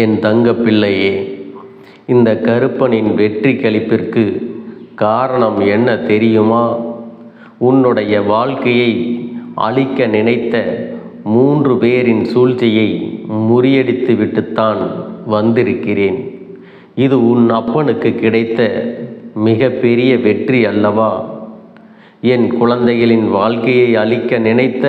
என் தங்க பிள்ளையே இந்த கருப்பனின் வெற்றி களிப்பிற்கு காரணம் என்ன தெரியுமா? உன்னுடைய வாழ்க்கையை அழிக்க நினைத்த மூன்று பேரின் சூழ்ச்சியை முறியடித்து விட்டுத்தான் வந்திருக்கிறேன். இது உன் அப்பனுக்கு கிடைத்த மிகப்பெரிய வெற்றி அல்லவா? என் குழந்தைகளின் வாழ்க்கையை அழிக்க நினைத்த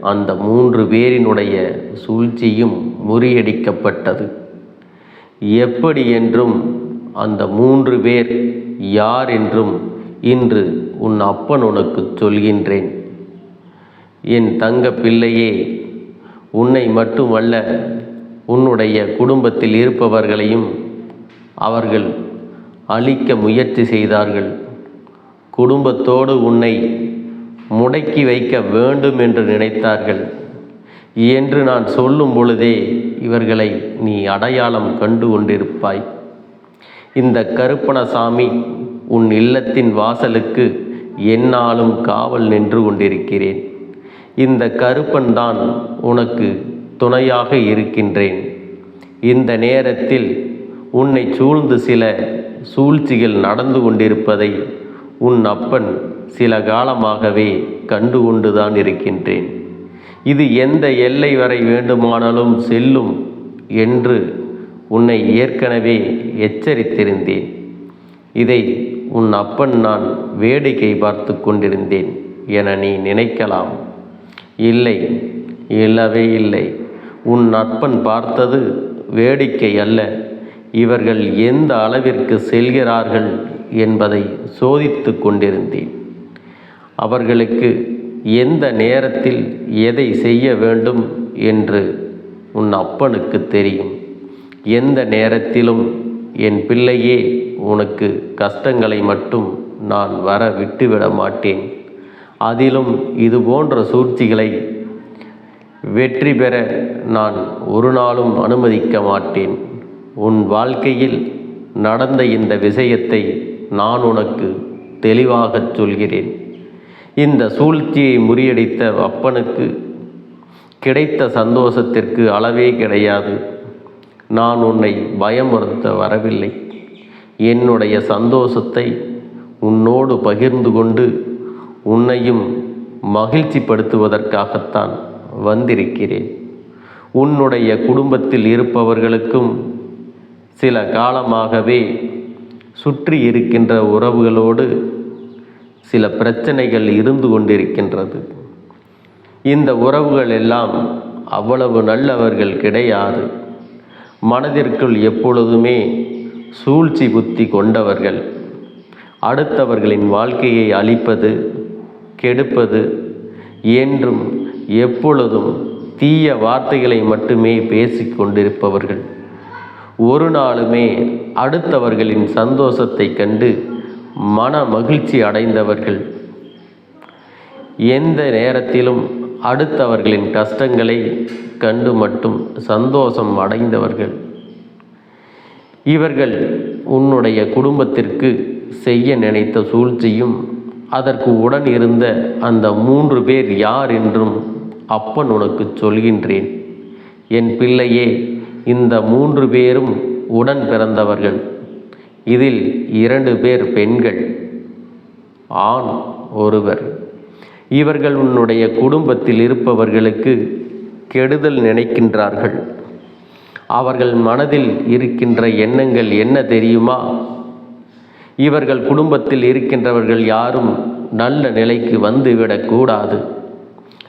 அந்த மூன்று பேரினுடைய சூழ்ச்சியும் முறியடிக்கப்பட்டது. எப்படி என்றும் அந்த மூன்று பேர் யார் என்றும் இன்று உன் அப்பன் உனக்கு சொல்கின்றேன். என் தங்க பிள்ளையே உன்னை மட்டுமல்ல உன்னுடைய குடும்பத்தில் இருப்பவர்களையும் அவர்கள் அழிக்க முயற்சி செய்தார்கள். குடும்பத்தோடு உன்னை முடக்கி வைக்க வேண்டும் என்று நினைத்தார்கள். என்று நான் சொல்லும் பொழுதே இவர்களை நீ அடையாளம் கண்டு கொண்டிருப்பாய். இந்த கருப்பணசாமி உன் இல்லத்தின் வாசலுக்கு என்னாலும் காவல் நின்று கொண்டிருக்கிறேன். இந்த கருப்பன் தான் உனக்கு துணையாக இருக்கின்றேன். இந்த நேரத்தில் உன்னை சூழ்ந்து சில சூழ்ச்சிகள் நடந்து கொண்டிருப்பதை உன் அப்பன் சில காலமாகவே கண்டு கொண்டுதான் இருக்கின்றேன். இது எந்த எல்லை வரை வேண்டுமானாலும் செல்லும் என்று உன்னை ஏற்கனவே எச்சரித்திருந்தேன். இதை உன் அப்பன் நான் வேடிக்கை பார்த்து கொண்டிருந்தேன் என நீ நினைக்கலாம். இல்லை இல்லவே இல்லை. உன் அப்பன் பார்த்தது வேடிக்கை அல்ல. இவர்கள் எந்த அளவிற்கு செல்கிறார்கள் என்பதை சோதித்து கொண்டிருந்தேன். அவர்களுக்கு எந்த நேரத்தில் எதை செய்ய வேண்டும் என்று உன் அப்பனுக்கு தெரியும். எந்த நேரத்திலும் என் பிள்ளையே உனக்கு கஷ்டங்களை மட்டும் நான் வர விட்டுவிட மாட்டேன். அதிலும் இது போன்ற சூழ்ச்சிகளை வெற்றி பெற நான் ஒரு நாளும் அனுமதிக்க மாட்டேன். உன் வாழ்க்கையில் நடந்த இந்த விஷயத்தை நான் உனக்கு தெளிவாகச் சொல்கிறேன். இந்த சூழ்ச்சியை முறியடித்த அப்பனுக்கு கிடைத்த சந்தோஷத்திற்கு அளவே கிடையாது. நான் உன்னை பயமுறுத்த வரவில்லை. என்னுடைய சந்தோஷத்தை உன்னோடு பகிர்ந்து கொண்டு உன்னையும் மகிழ்ச்சிப்படுத்துவதற்காகத்தான் வந்திருக்கிறேன். உன்னுடைய குடும்பத்தில் இருப்பவர்களுக்கும் சில காலமாகவே சுற்றி இருக்கின்ற உறவுகளோடு சில பிரச்சனைகள் இருந்து கொண்டிருக்கின்றது. இந்த உறவுகள் எல்லாம் அவ்வளவு நல்லவர்கள் கிடையாது. மனதிற்குள் எப்பொழுதுமே சூழ்ச்சி புத்தி கொண்டவர்கள். அடுத்தவர்களின் வாழ்க்கையை அழிப்பது கெடுப்பது என்றும் எப்பொழுதும் தீய வார்த்தைகளை மட்டுமே பேசிக் கொண்டிருப்பவர்கள் ஒரு நாளுமே அடுத்தவர்களின் சந்தோஷத்தை கண்டு மன மகிழ்ச்சி அடைந்தவர்கள். எந்த நேரத்திலும் அடுத்தவர்களின் கஷ்டங்களை கண்டு மட்டும் சந்தோஷம் அடைந்தவர்கள். இவர்கள் உன்னுடைய குடும்பத்திற்கு செய்ய நினைத்த சூழ்ச்சியும் அதற்கு உடன் இருந்த அந்த மூன்று பேர் யார் என்றும் அப்பன் உனக்கு சொல்கின்றேன். என் பிள்ளையே இந்த மூன்று பேரும் உடன் பிறந்தவர்கள். இதில் இரண்டு பேர் பெண்கள் ஆண் ஒருவர். இவர்கள் உன்னுடைய குடும்பத்தில் இருப்பவர்களுக்கு கெடுதல் நினைக்கின்றார்கள். அவர்கள் மனதில் இருக்கின்ற எண்ணங்கள் என்ன தெரியுமா? இவர்கள் குடும்பத்தில் இருக்கின்றவர்கள் யாரும் நல்ல நிலைக்கு வந்துவிடக்கூடாது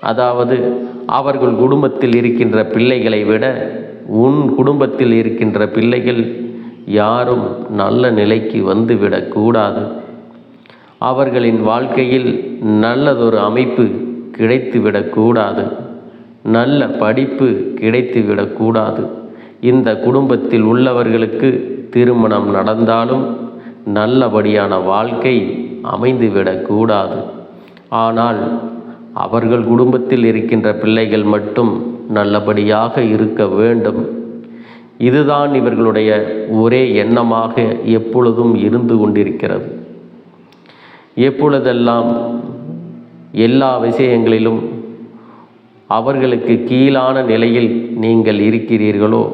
அதாவது அவர்கள் குடும்பத்தில் இருக்கின்ற பிள்ளைகளை விட உன் குடும்பத்தில் இருக்கின்ற பிள்ளைகள் யாரும் நல்ல நிலைக்கு வந்துவிடக்கூடாது அவர்களின் வாழ்க்கையில் நல்லதொரு அமைப்பு கிடைத்துவிடக்கூடாது நல்ல படிப்பு கிடைத்துவிடக்கூடாது இந்த குடும்பத்தில் உள்ளவர்களுக்கு திருமணம் நடந்தாலும் நல்லபடியான வாழ்க்கை அமைந்துவிடக்கூடாது ஆனால் அவர்கள் குடும்பத்தில் இருக்கின்ற பிள்ளைகள் மட்டும் நல்லபடியாக இருக்க வேண்டும். இதுதான் இவர்களுடைய ஒரே எண்ணமாக எப்பொழுதும் இருந்து கொண்டிருக்கிறது. எப்பொழுதெல்லாம் எல்லா விஷயங்களிலும் அவர்களுக்கு கீழான நிலையில் நீங்கள் இருக்கிறீர்களோ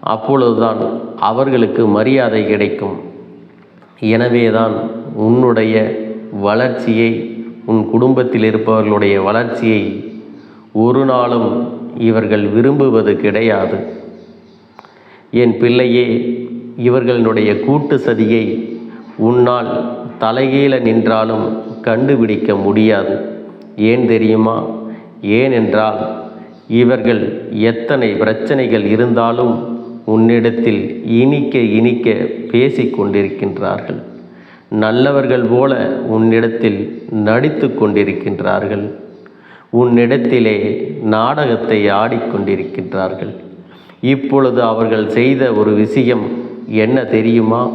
அப்பொழுதுதான் அவர்களுக்கு மரியாதை கிடைக்கும். எனவேதான் உன்னுடைய வளர்ச்சியை உன் குடும்பத்தில் இருப்பவர்களுடைய வளர்ச்சியை ஒரு நாளும் இவர்கள் விரும்புவது கிடையாது. என் பிள்ளையே இவர்களுடைய கூட்டு சதியை உன்னால் தலைகீழ நின்றாலும் கண்டுபிடிக்க முடியாது. ஏன் தெரியுமா? ஏனென்றால் இவர்கள் எத்தனை பிரச்சனைகள் இருந்தாலும் உன்னிடத்தில் இனிக்க இனிக்க பேசிக்கொண்டிருக்கின்றார்கள். நல்லவர்கள் போல உன்னிடத்தில் நடித்து கொண்டிருக்கின்றார்கள் உன்னிடத்திலே நாடகத்தை ஆடிக்கொண்டிருக்கின்றார்கள். இப்பொழுது அவர்கள் செய்த ஒரு விஷயம் என்ன தெரியுமா?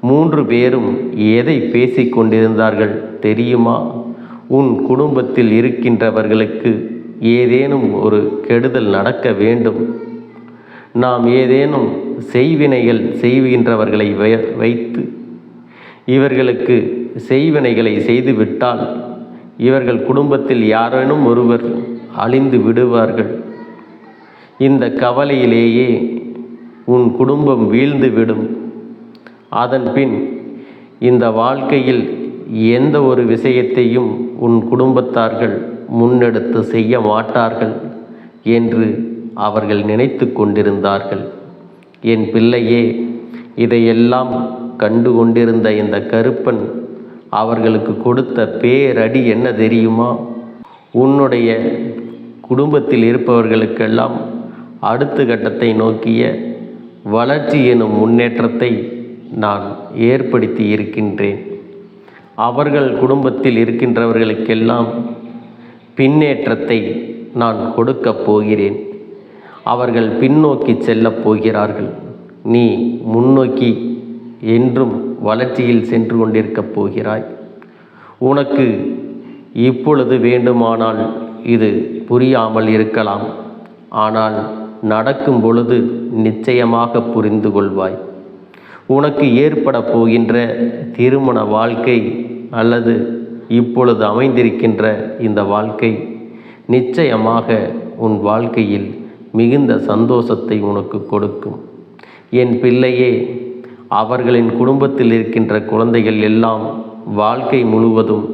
மூன்று பேரும் எதை பேசிக்கொண்டிருந்தார்கள் தெரியுமா? உன் குடும்பத்தில் இருக்கின்றவர்களுக்கு ஏதேனும் ஒரு கெடுதல் நடக்க வேண்டும். நாம் ஏதேனும் செய்வினைகள் செய்கின்றவர்களை வை- வைத்து இவர்களுக்கு செய்வினைகளை செய்துவிட்டால் இவர்கள் குடும்பத்தில் யாரேனும் ஒருவர் அழிந்து விடுவார்கள். இந்த கவலையிலேயே உன் குடும்பம் வீழ்ந்துவிடும். அதன்பின் அதன் பின் இந்த வாழ்க்கையில் எந்த ஒரு விஷயத்தையும் உன் குடும்பத்தார்கள் முன்னெடுத்து செய்ய மாட்டார்கள் என்று அவர்கள் நினைத்து கொண்டிருந்தார்கள். என் பிள்ளையே இதையெல்லாம் கண்டு கொண்டிருந்த இந்த கருப்பன் அவர்களுக்கு கொடுத்த பேரடி என்ன தெரியுமா? உன்னுடைய குடும்பத்தில் இருப்பவர்களுக்கெல்லாம் அடுத்த கட்டத்தை நோக்கிய வளர்ச்சி எனும் முன்னேற்றத்தை நான் ஏற்படுத்தி இருக்கின்றேன். அவர்கள் குடும்பத்தில் இருக்கின்றவர்களுக்கெல்லாம் பின்னேற்றத்தை நான் கொடுக்கப் போகிறேன். அவர்கள் பின்னோக்கி செல்லப் போகிறார்கள். நீ முன்னோக்கி என்றும் வளர்ச்சியில் சென்று கொண்டிருக்கப் போகிறாய். உனக்கு இப்பொழுது வேண்டுமானால் இது புரியாமல் இருக்கலாம். ஆனால் நடக்கும் பொழுது நிச்சயமாக புரிந்து கொள்வாய். உனக்கு ஏற்பட போகின்ற திருமண வாழ்க்கை அல்லது இப்பொழுது அமைந்திருக்கின்ற இந்த வாழ்க்கை நிச்சயமாக உன் வாழ்க்கையில் மிகுந்த சந்தோஷத்தை உனக்கு கொடுக்கும். என் பிள்ளையே அவர்களின் குடும்பத்தில் இருக்கின்ற குழந்தைகள் எல்லாம் வாழ்க்கை முழுவதும்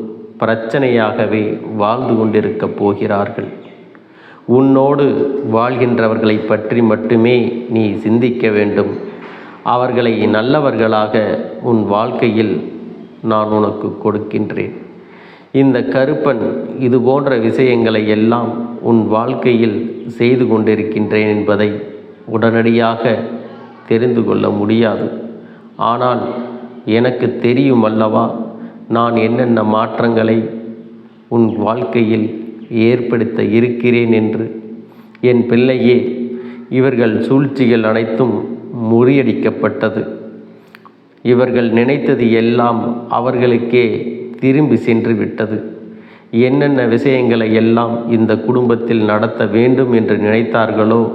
பிரச்சனையாகவே வாழ்ந்து கொண்டிருக்கப் போகிறார்கள். உன்னோடு வாழ்கின்றவர்களை பற்றி மட்டுமே நீ சிந்திக்க வேண்டும். அவர்களை நல்லவர்களாக உன் வாழ்க்கையில் நான் உனக்கு கொடுக்கின்றேன். இந்த கருப்பன் இது போன்ற விஷயங்களை எல்லாம் உன் வாழ்க்கையில் செய்து கொண்டிருக்கின்றேன் என்பதை உடனடியாக தெரிந்து கொள்ள முடியாது. ஆனால் எனக்கு தெரியும் அல்லவா நான் என்னென்ன மாற்றங்களை உன் வாழ்க்கையில் ஏற்படுத்த இருக்கிறேன் என்று. என் பிள்ளையே இவர்கள் சூழ்ச்சிகள் அனைத்தும் முறியடிக்கப்பட்டது. இவர்கள் நினைத்தது எல்லாம் அவர்களுக்கே திரும்பி சென்று விட்டது. என்னென்ன விஷயங்களை எல்லாம் இந்த குடும்பத்தில் நடத்த வேண்டும் என்று நினைத்தார்களோ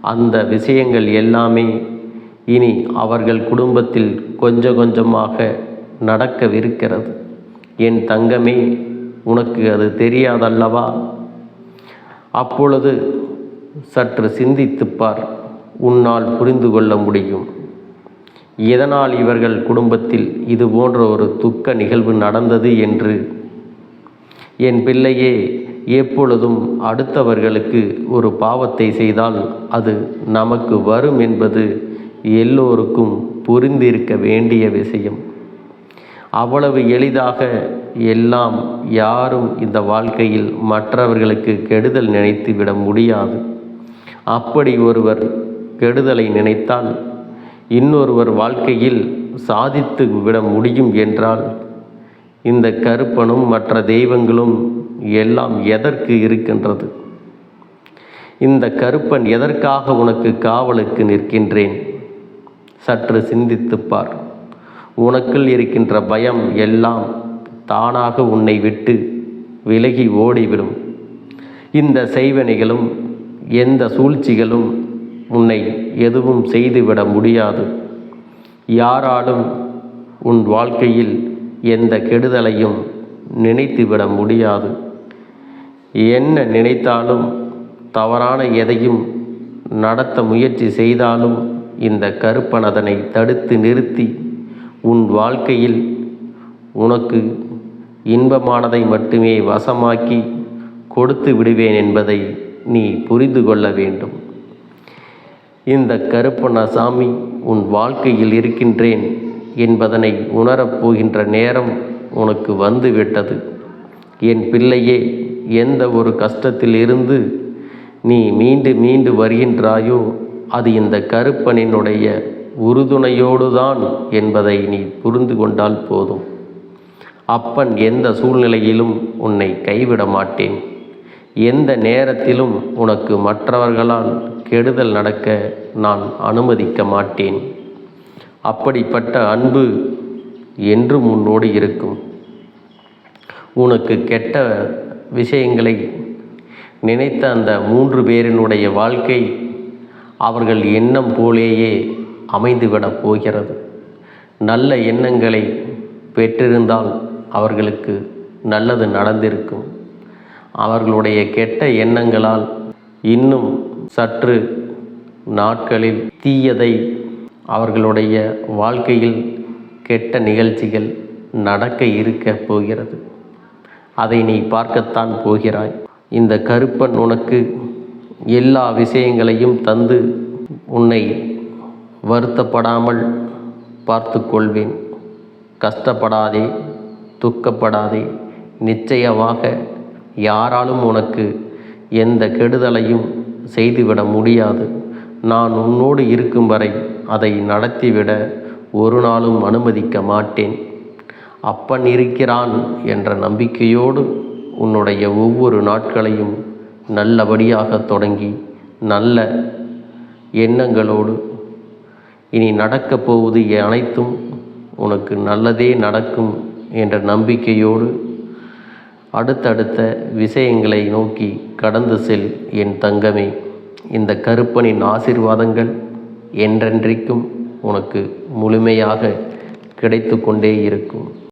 அந்த விஷயங்கள் எல்லாமே இனி அவர்கள் குடும்பத்தில் கொஞ்சம் கொஞ்சமாக நடக்கவிருக்கிறது. என் தங்கமே உனக்கு அது தெரியாதல்லவா? அப்பொழுது சற்று சிந்தித்துப்பார் உன்னால் புரிந்து கொள்ள முடியும். எதனால் இவர்கள் குடும்பத்தில் இது போன்ற ஒரு துக்க நிகழ்வு நடந்தது என்று? என் பிள்ளையே எப்பொழுதும் அடுத்தவர்களுக்கு ஒரு பாவத்தை செய்தால் அது நமக்கு வரும் என்பது எல்லோருக்கும் புரிந்திருக்க வேண்டிய விஷயம். அவ்வளவு எளிதாக எல்லாம் யாரும் இந்த வாழ்க்கையில் மற்றவர்களுக்கு கெடுதல் நினைத்து விட முடியாது. அப்படி ஒருவர் கெடுதலை நினைத்தால் இன்னொருவர் வாழ்க்கையில் சாதித்து விட முடியும் என்றால் இந்த கருப்பனும் மற்ற தெய்வங்களும் எல்லாம் எதற்கு இருக்கின்றது? இந்த கருப்பன் எதற்காக உனக்கு காவலுக்கு நிற்கின்றேன்? சற்று சிந்தித்துப்பார். உனக்குள் இருக்கின்ற பயம் எல்லாம் தானாக உன்னை விட்டு விலகி ஓடிவிடும். இந்த செய்வனைகளும் எந்த சூழ்ச்சிகளும் உன்னை எதுவும் செய்துவிட முடியாது. யாராலும் உன் வாழ்க்கையில் எந்த கெடுதலையும் நினைத்துவிட முடியாது. என்ன நினைத்தாலும் தவறான எதையும் நடத்த முயற்சி செய்தாலும் இந்த கருப்பன் அதனை தடுத்து நிறுத்தி உன் வாழ்க்கையில் உனக்கு இன்பமானதை மட்டுமே வசமாக்கி கொடுத்து விடுவேன் என்பதை நீ புரிந்து கொள்ள வேண்டும். இந்த கருப்பணசாமி உன் வாழ்க்கையில் இருக்கின்றேன் என்பதனை உணரப் போகின்ற நேரம் உனக்கு வந்துவிட்டது. என் பிள்ளையே எந்த ஒரு கஷ்டத்தில் இருந்து நீ மீண்டு மீண்டு வருகின்றாயோ அது இந்த கருப்பனினுடைய உறுதுணையோடு தான் என்பதை நீ புரிந்து கொண்டால் போதும். அப்பன் எந்த சூழ்நிலையிலும் உன்னை கைவிட மாட்டேன். எந்த நேரத்திலும் உனக்கு மற்றவர்களால் கெடுதல் நடக்க நான் அனுமதிக்க மாட்டேன். அப்படிப்பட்ட அன்பு என்றும் உன்னோடு இருக்கும். உனக்கு கெட்ட விஷயங்களை நினைத்த அந்த மூன்று பேரினுடைய வாழ்க்கை அவர்கள் எண்ணம் போலேயே அமைந்துவிடப் போகிறது. நல்ல எண்ணங்களை பெற்றிருந்தால் அவர்களுக்கு நல்லது நடந்திருக்கும். அவர்களுடைய கெட்ட எண்ணங்களால் இன்னும் சற்று நாட்களில் தீயதை அவர்களுடைய வாழ்க்கையில் கெட்ட நிகழ்ச்சிகள் நடக்க இருக்க போகிறது. அதை நீ பார்க்கத்தான் போகிறாய். இந்த கருப்பன் உனக்கு எல்லா விஷயங்களையும் தந்து உன்னை வருத்தப்படாமல் பார்த்து கொள்வேன் கஷ்டப்படாதே துக்கப்படாதே. நிச்சயமாக யாராலும் உனக்கு எந்த கெடுதலையும் செய்துவிட முடியாது. நான் உன்னோடு இருக்கும் வரை அதை நடத்திவிட ஒரு நாளும் அனுமதிக்க மாட்டேன். அப்பன் இருக்கிறான் என்ற நம்பிக்கையோடு உன்னுடைய ஒவ்வொரு நாட்களையும் நல்லபடியாக தொடங்கி நல்ல எண்ணங்களோடு இனி நடக்கப் போவது அனைத்தும் உனக்கு நல்லதே நடக்கும் என்ற நம்பிக்கையோடு அடுத்தடுத்த விஷயங்களை நோக்கி கடந்து செல் என் தங்கமே. இந்த கருப்பனின் ஆசிர்வாதங்கள் என்றென்றைக்கும் உனக்கு முழுமையாக கிடைத்து கொண்டே இருக்கும்.